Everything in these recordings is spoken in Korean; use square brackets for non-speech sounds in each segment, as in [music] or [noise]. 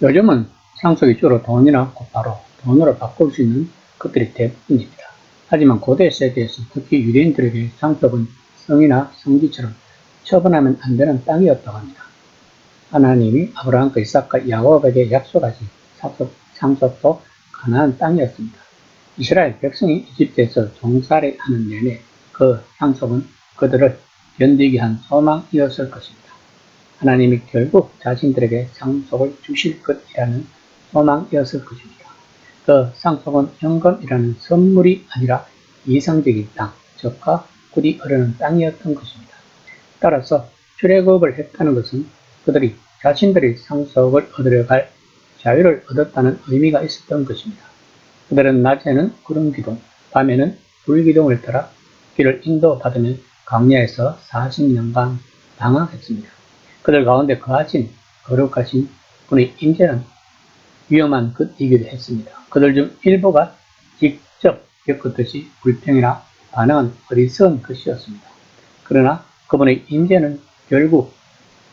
요즘은 상속이 주로 돈이나 곧바로 돈으로 바꿀 수 있는 것들이 대부분입니다. 하지만 고대 세계에서 특히 유대인들에게 상속은 성이나 성지처럼 처분하면 안 되는 땅이었다고 합니다. 하나님이 아브라함과 이삭과 야곱에게 약속하신 상속, 상속도 가나안 땅이었습니다. 이스라엘 백성이 이집트에서 종살이 하는 내내 그 상속은 그들을 견디게 한 소망이었을 것입니다. 하나님이 결국 자신들에게 상속을 주실 것이라는 소망이었을 것입니다. 그 상속은 현금이라는 선물이 아니라 이상적인 땅, 적과 꿀이 흐르는 땅이었던 것입니다. 따라서 출애굽을 했다는 것은 그들이 자신들의 상속을 얻으려 갈 자유를 얻었다는 의미가 있었던 것입니다. 그들은 낮에는 구름 기둥, 밤에는 불 기둥을 따라 길을 인도받으며 광야에서 40년간 방황했습니다. 그들 가운데 거하신 거룩하신 분의 임재는 위험한 것이기도 했습니다. 그들 중 일부가 직접 겪었듯이 불평이나 반응은 어리석은 것이었습니다. 그러나 그분의 임재는 결국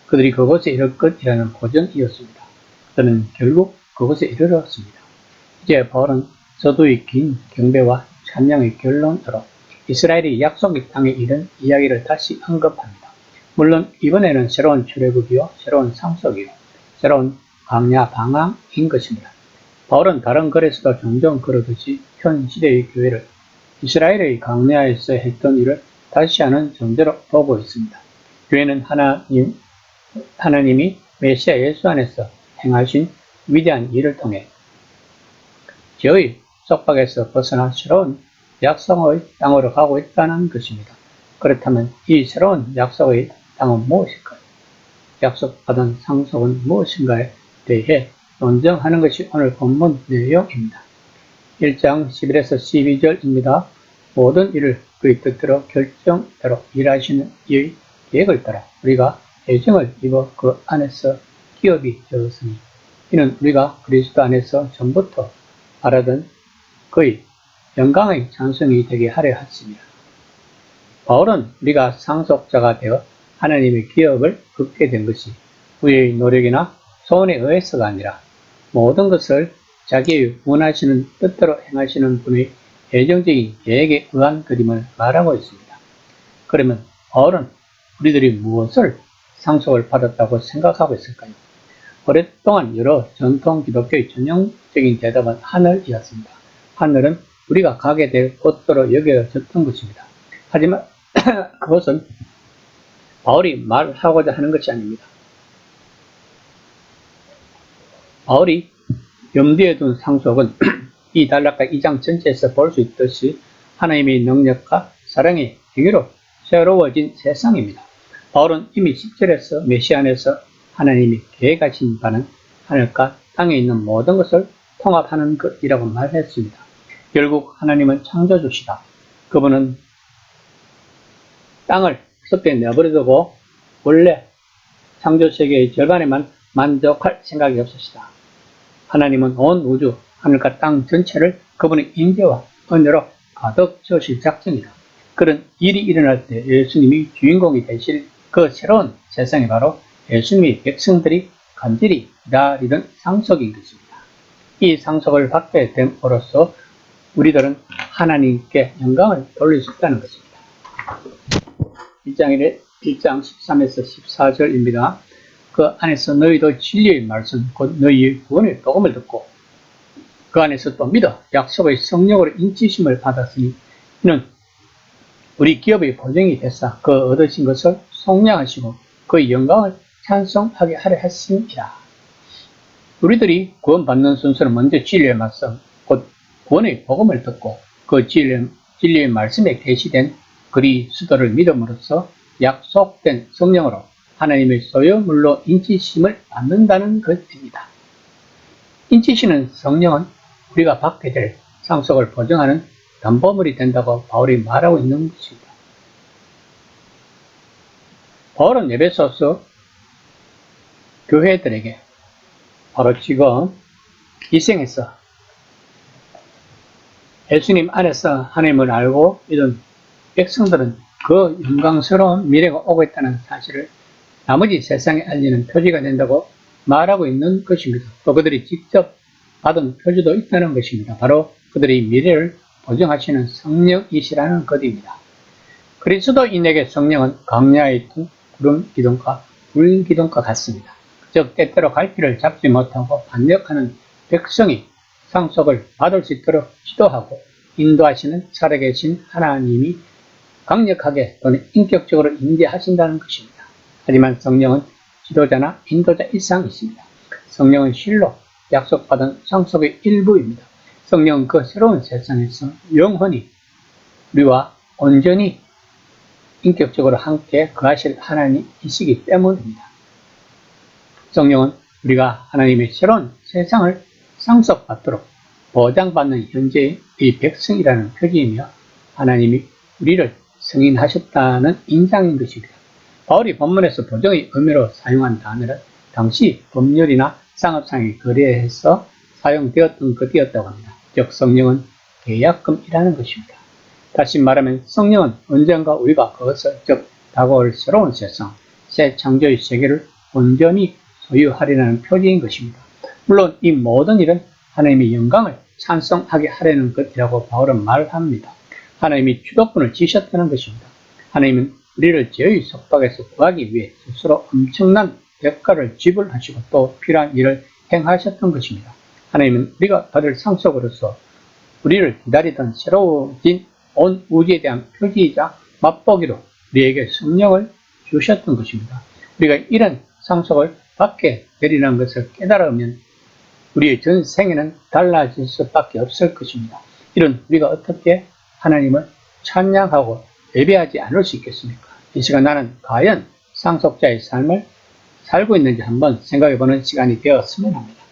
그들이 그곳에 이를 것이라는 고전이었습니다. 그는 결국 그곳에 이르렀습니다. 이제 바울은 서두의 긴 경배와 찬양의 결론으로 이스라엘이 약속의 땅에 이른 이야기를 다시 언급합니다. 물론 이번에는 새로운 출애굽이요, 새로운 상속이요, 새로운 광야 방황인 것입니다. 바울은 다른 글에서도 종종 그러듯이 현 시대의 교회를 이스라엘의 광야에서 했던 일을 다시 하는 존재로 보고 있습니다. 교회는 하나님, 하나님이 메시아 예수 안에서 행하신 위대한 일을 통해 저의 속박에서 벗어나 새로운 약속의 땅으로 가고 있다는 것입니다. 그렇다면 이 새로운 약속의 땅은 무엇일까요? 약속받은 상속은 무엇인가에 대해 논증하는 것이 오늘 본문 내용입니다. 1장 11에서 12절입니다. 모든 일을 그의 뜻대로 결정대로 일하시는 이의 계획을 따라 우리가 애정을 입어 그 안에서 기업이 되었으니 이는 우리가 그리스도 안에서 전부터 바라던 그의 영광의 찬송이 되게 하려 하십니다. 바울은 우리가 상속자가 되어 하나님의 기업을 얻게 된 것이 우리의 노력이나 소원에 의해서가 아니라 모든 것을 자기의 원하시는 뜻대로 행하시는 분의 예정적인 계획에 의한 그림을 말하고 있습니다. 그러면 바울은 우리들이 무엇을 상속을 받았다고 생각하고 있을까요? 오랫동안 여러 전통 기독교의 전형적인 대답은 하늘이었습니다. 하늘은 우리가 가게 될 곳으로 여겨졌던 것입니다. 하지만 [clears throat] 그것은 바울이 말하고자 하는 것이 아닙니다. 바울이 염두에 둔 상속은 [clears throat] 이 단락과 2장 전체에서 볼 수 있듯이 하나님의 능력과 사랑의 행위로 새로워진 세상입니다. 바울은 이미 10절에서 메시 안에서 하나님이 계획하신 바는 하늘과 땅에 있는 모든 것을 통합하는 것이라고 말했습니다. 결국 하나님은 창조주시다. 그분은 땅을 섭게 내버려두고 원래 창조세계의 절반에만 만족할 생각이 없으시다. 하나님은 온 우주, 하늘과 땅 전체를 그분의 인재와 은혜로 가득 채우실 작정이다. 그런 일이 일어날 때 예수님이 주인공이 되실 그 새로운 세상이 바로 예수님의 백성들이 간절히 기다리던 상속인 것입니다. 이 상속을 받게 됨으로써 우리들은 하나님께 영광을 돌릴 수 있다는 것입니다. 1장 1장 13에서 14절입니다. 그 안에서 너희도 진리의 말씀, 곧 너희의 구원의 복음을 듣고 그 안에서 또 믿어 약속의 성령으로 인치심을 받았으니 이는 우리 기업의 보증이 됐사 그 얻으신 것을 속량하시고 그 영광을 찬송하게 하려 했습니다. 우리들이 구원받는 순서는 먼저 진리의 말씀, 곧 구원의 복음을 듣고 그 진리, 진리의 말씀에 계시된 그리스도를 믿음으로써 약속된 성령으로 하나님의 소유물로 인치심을 받는다는 것입니다. 인치시는 성령은 우리가 받게 될 상속을 보증하는 담보물이 된다고 바울이 말하고 있는 것입니다. 바울은 예배소서 교회들에게 바로 지금 이생에서 예수님 안에서 하나님을 알고 믿은 백성들은 그 영광스러운 미래가 오고 있다는 사실을 나머지 세상에 알리는 표지가 된다고 말하고 있는 것입니다. 또 그들이 직접 받은 표지도 있다는 것입니다. 바로 그들의 미래를 보증하시는 성령이시라는 것입니다. 그리스도인에게 성령은 광야의 두 구름 기둥과 불 기둥과 같습니다. 즉 때때로 갈피를 잡지 못하고 반역하는 백성이 상속을 받을 수 있도록 지도하고 인도하시는 살아계신 하나님이 강력하게 또는 인격적으로 인지하신다는 것입니다. 하지만 성령은 지도자나 인도자 이상이십니다. 성령은 실로 약속받은 상속의 일부입니다. 성령은 그 새로운 세상에서 영원히 우리와 온전히 인격적으로 함께 거하실 하나님이시기 때문입니다. 성령은 우리가 하나님의 새로운 세상을 상속받도록 보장받는 현재의 백성이라는 표기이며 하나님이 우리를 승인하셨다는 인상인 것입니다. 바울이 본문에서 보정의 의미로 사용한 단어는 당시 법률이나 상업상의 거래에서 사용되었던 것이었다고 합니다. 즉 성령은 계약금이라는 것입니다. 다시 말하면 성령은 언젠가 우리가 그것을 즉 다가올 새로운 세상, 새 창조의 세계를 온전히 소유하리라는 표지인 것입니다. 물론 이 모든 일은 하나님의 영광을 찬성하게 하려는 것이라고 바울은 말합니다. 하나님이 주도권을 지셨다는 것입니다. 하나님은 우리를 죄의 속박에서 구하기 위해 스스로 엄청난 대가를 지불하시고 또 필요한 일을 행하셨던 것입니다. 하나님은 우리가 받을 상속으로서 우리를 기다리던 새로워진 온 우주에 대한 표지이자 맛보기로 우리에게 성령을 주셨던 것입니다. 우리가 이런 상속을 받게 되리라는 것을 깨달으면 우리의 전 생애는 달라질 수밖에 없을 것입니다. 이런 우리가 어떻게 하나님을 찬양하고 예배하지 않을 수 있겠습니까? 이 시간 나는 과연 상속자의 삶을 살고 있는지 한번 생각해 보는 시간이 되었으면 합니다.